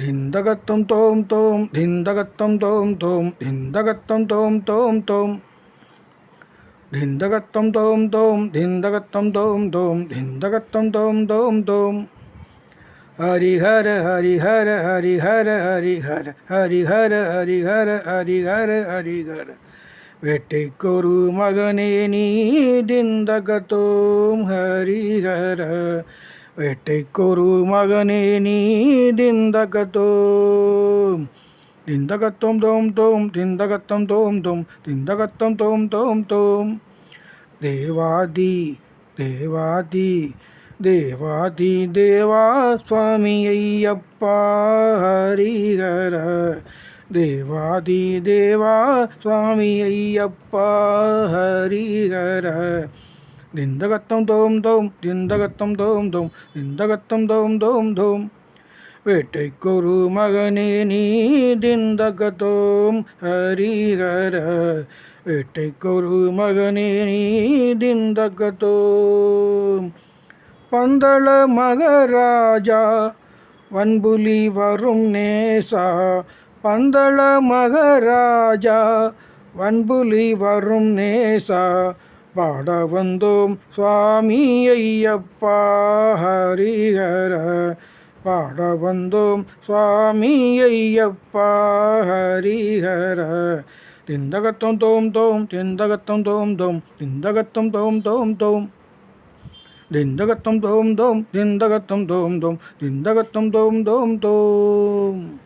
ധിന്തകത്തം തോം തോം ധിന്തകത്വം തോം തോം ധിന്തകത്വം തോം തോം തോം. ധിന്തകത്വം തോം തോം ധിന്തകത്വം തോം തോം ധിന്തകത്വം തോം തോം തോം. ഹരിഹര ഹരിഹര ഹരിഹര ഹരിഹര ഹരിഹര ഹരിഹര ഹരിഹര ഹരിഹര. വെട്ടിക്കൊരു മകനെ നീ ധിന്തകത്തോം ഹരിഹര. വേട്ടയ്ക്കൊരു മകനെ നീ ദിന്തകത്തോം ദിന്തകത്തോം തോം തോം ദിന്തകത്തം തോം തോം ദിന്തകത്തം തോം തോം തോം. ദേവാദി ദേവാദി ദേവാദി ദേവാ സ്വാമി അയ്യപ്പ ഹരിഹര. ദേവാദി ദേവാ സ്വാമി അയ്യപ്പ ഹരിഹര. திந்தகத்தம் தோம் தோம் திந்தகத்தம் தோம் தோம் திந்தகத்தம் தோம் தோம் தோம். வேட்டைக்கொரு மகனே நீ திந்தகத்தோம் ஹரிஹர வேட்டைக்கொரு மகனே நீ திந்தகத்தோம் பந்தள மகராஜா வன்புலி வரும் நேசா. பந்தள மகராஜா வன்புலி வரும் நேசா. பாட வந்தோம் சுவாமி ஐயப்பா ஹரிஹர. பாட வந்தோம் சுவாமி ஐயப்பா ஹரிஹர. திந்தகத்தம் தோம் தோம் திந்தகத்தம் தோம் தோம் திந்தகத்தம் தோம் தோம் தோம். திந்தகத்தம் தோம் தோம் திந்தகத்தம் தோம் தோம் திந்தகத்தம் தோம் தோம் தோம்.